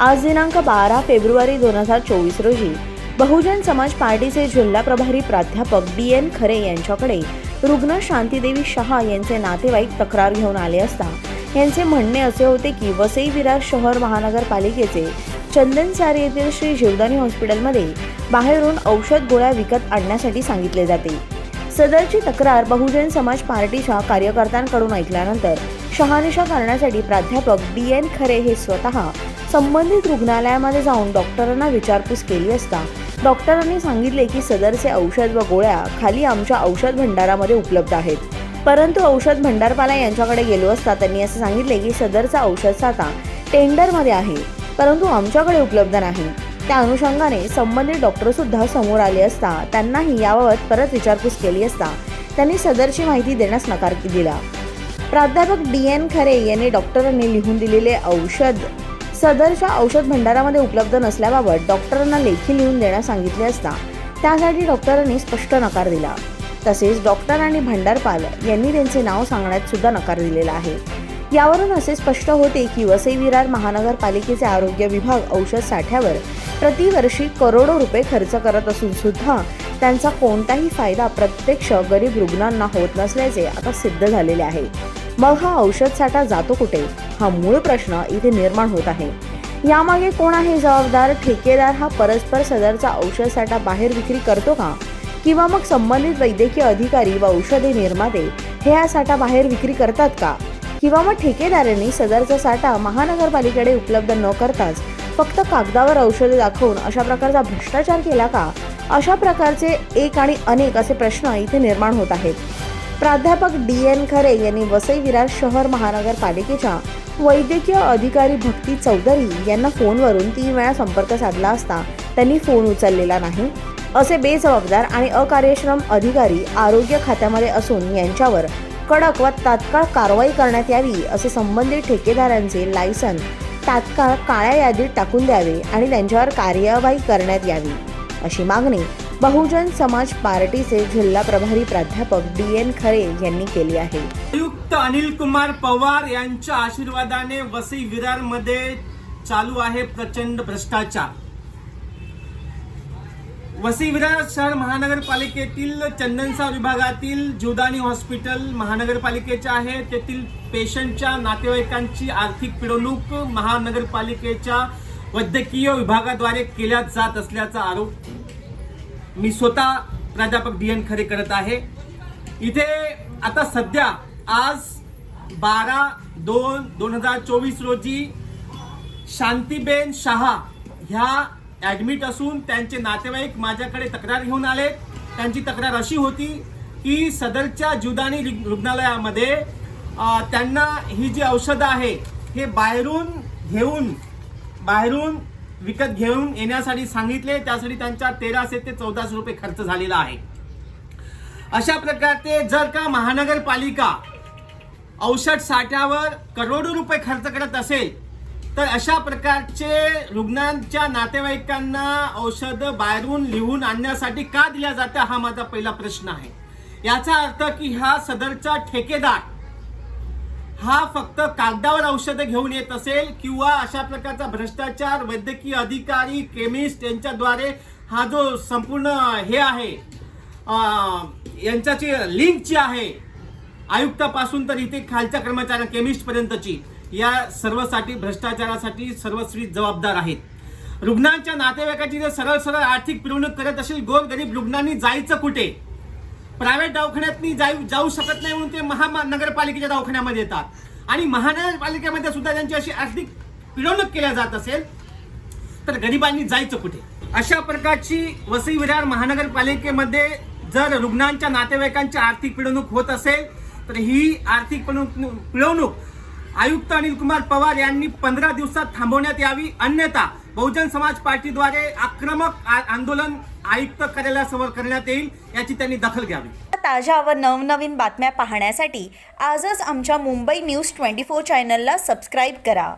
आज दिनांक बारा फेब्रुवारी दोन हजार चोवीस रोजी बहुजन समाज पार्टीचे जिल्हा प्रभारी प्राध्यापक डी एन खरे यांच्याकडे रुग्ण शांतीदेवी शहा यांचे नातेवाईक तक्रार घेऊन आले असता यांचे म्हणणे असे होते की वसई विरार शहर महानगरपालिकेचे चंदनसार येथील श्री जीवदानी हॉस्पिटलमध्ये बाहेरून औषध गोळ्या विकत आणण्यासाठी सांगितले जाते. सदरची तक्रार बहुजन समाज पार्टीच्या कार्यकर्त्यांकडून ऐकल्यानंतर शहानिशा करण्यासाठी प्राध्यापक डी एन खरे हे स्वतः संबंधित रुग्णालयामध्ये जाऊन डॉक्टरांना विचारपूस केली असता डॉक्टरांनी सांगितले की सदरचे औषध व गोळ्या खाली आमच्या औषध भंडारामध्ये उपलब्ध आहेत. परंतु औषध भंडारपाला यांच्याकडे गेलो असता त्यांनी असे सांगितले की सदरचा औषध साठा टेंडरमध्ये आहे परंतु आमच्याकडे उपलब्ध नाही. त्या अनुषंगाने संबंधित डॉक्टरसुद्धा समोर आले असता त्यांनाही याबाबत परत विचारपूस केली असता त्यांनी सदरची माहिती देण्यास नकार दिला. प्राध्यापक डी एन खरे यांनी डॉक्टरांनी लिहून दिलेले औषध सदरच्या औषध भंडारामध्ये उपलब्ध नसल्याबाबत डॉक्टरांना लेखी लिहून देण्यास सांगितले असता त्यासाठी डॉक्टरांनी स्पष्ट नकार दिला. तसेच डॉक्टर आणि भंडारपाल यांनी त्यांचे नाव सांगण्यात सुद्धा नकार दिलेला आहे. यावरून असे स्पष्ट होते की वसई विरार महानगरपालिकेचे आरोग्य विभाग औषध साठ्यावर प्रतिवर्षी करोडो रुपये खर्च करत असून सुद्धा त्यांचा कोणताही फायदा प्रत्यक्ष गरीब रुग्णांना होत नसल्याचे आता सिद्ध झालेले आहे. मग हा औषध साठा जातो कुठे? हा मूळ प्रश्न इथे निर्माण होत आहे. यामागे कोण आहे जबाबदार? ठेकेदार हा परस्पर सदरचा औषध साठा बाहेर विक्री करतो का? किंवा मग संबंधित वैद्यकीय अधिकारी व औषधे निर्माते हे हा साठा बाहेर विक्री करतात का? किंवा मग ठेकेदारांनी सदरचा साठा महानगरपालिकेकडे उपलब्ध न करताच फक्त कागदावर औषधे दाखवून अशा प्रकारचा भ्रष्टाचार केला का? अशा प्रकारचे एक आणि अनेक असे प्रश्न इथे निर्माण होत आहेत. प्राध्यापक डी एन खरे यांनी वसई विरार शहर महानगरपालिकेच्या वैद्यकीय अधिकारी भक्ती चौधरी यांना फोनवरून तीन वेळा संपर्क साधला असता त्यांनी फोन उचललेला नाही. असे बेजबाबदार आणि अकार्यक्षम अधिकारी आरोग्य खात्यामध्ये असून यांच्यावर कडक व तात्काळ कारवाई करण्यात यावी असे संबंधित ठेकेदारांचे लायसन तात्काळ काळ्या यादीत टाकून द्यावे आणि त्यांच्यावर कार्यवाही करण्यात यावी अशी मागणी बहुजन समाज पार्टीचे जिल्हा प्रभारी प्राध्यापक डी एन खरे यांनी केली आहे. आयुक्त अनिल कुमार पवार यांच्या आशीर्वादाने वसई विरारमध्ये चालू आहे प्रचंड भ्रष्टाचार. वसई विरार शहर महानगरपालिकेतील चंदनसा विभागातील जुदानी हॉस्पिटल महानगरपालिकेचे आहे. तेथील पेशंटच्या नातेवाईकांची आर्थिक पिळवणूक महानगरपालिकेच्या वैद्यकीय विभागाद्वारे केल्या जात असल्याचा आरोप मी स्वतः प्राध्यापक डी एन खरे करत आहे. इथे आता सध्या आज बारा दोन दोन हजार चोवीस रोजी शांतीबेन शहा ह्या ॲडमिट असून त्यांचे नातेवाईक माझ्याकडे तक्रार घेऊन आले. त्यांची तक्रार अशी होती की सदरच्या जुदानी रुग्णालयामध्ये त्यांना ही जी औषधं आहे हे बाहेरून घेऊन बाहेरून विकत घेऊन येण्यासाठी सांगितले. त्यासाठी त्यांच्या तेराशे ते चौदाशे रुपये खर्च झालेला आहे. अशा प्रकारचे जर का महानगरपालिका औषध साठ्यावर करोडो रुपये खर्च करत असेल तर अशा प्रकारचे रुग्णांच्या नातेवाईकांना औषध बाहेरून लिहून आणण्यासाठी का दिल्या जातं हा माझा पहिला प्रश्न आहे. याचा अर्थ की हा सदरचा ठेकेदार हा फक्त कागदावर औषधं घेऊन येत असेल किंवा अशा प्रकारचा भ्रष्टाचार वैद्यकीय अधिकारी केमिस्ट यांच्याद्वारे हा जो संपूर्ण हे आहे यांच्याची लिंक जी आहे आयुक्तापासून तर इथे खालच्या कर्मचाऱ्या केमिस्टपर्यंतची या सर्वसाठी भ्रष्टाचारासाठी सर्वस्वी जबाबदार आहेत. रुग्णांच्या नातेवाईकाची जर सरळ सरळ आर्थिक पिरवणूक करत असेल गोरगरीब रुग्णांनी जायचं कुठे? प्रायव्हेट दवाखान्यात जाऊ जाऊ शकत नाही म्हणून ते महानगरपालिकेच्या दवाखान्यामध्ये येतात. आणि महानगरपालिकेमध्ये सुद्धा त्यांची अशी आर्थिक पिळवणूक केल्या जात असेल तर गरिबांनी जायचं कुठे? अशा प्रकारची वसई विरार महानगरपालिकेमध्ये जर रुग्णांच्या नातेवाईकांची आर्थिक पिळवणूक होत असेल तर ही आर्थिक पिळवणूक पिळवणूक आयुक्त अनिल कुमार पवार यांनी पंधरा दिवसात थांबवण्यात यावी. अन्यथा बहुजन समाज पार्टीद्वारे आक्रमक आ- आंदोलन आयुक्त कार्यालयासमोर करण्यात येईल याची त्यांनी दखल घ्यावी. ताज्या व नवनवीन बातम्या पाहण्यासाठी आजच आमच्या मुंबई न्यूज ट्वेंटी फोर चॅनलला सबस्क्राईब करा.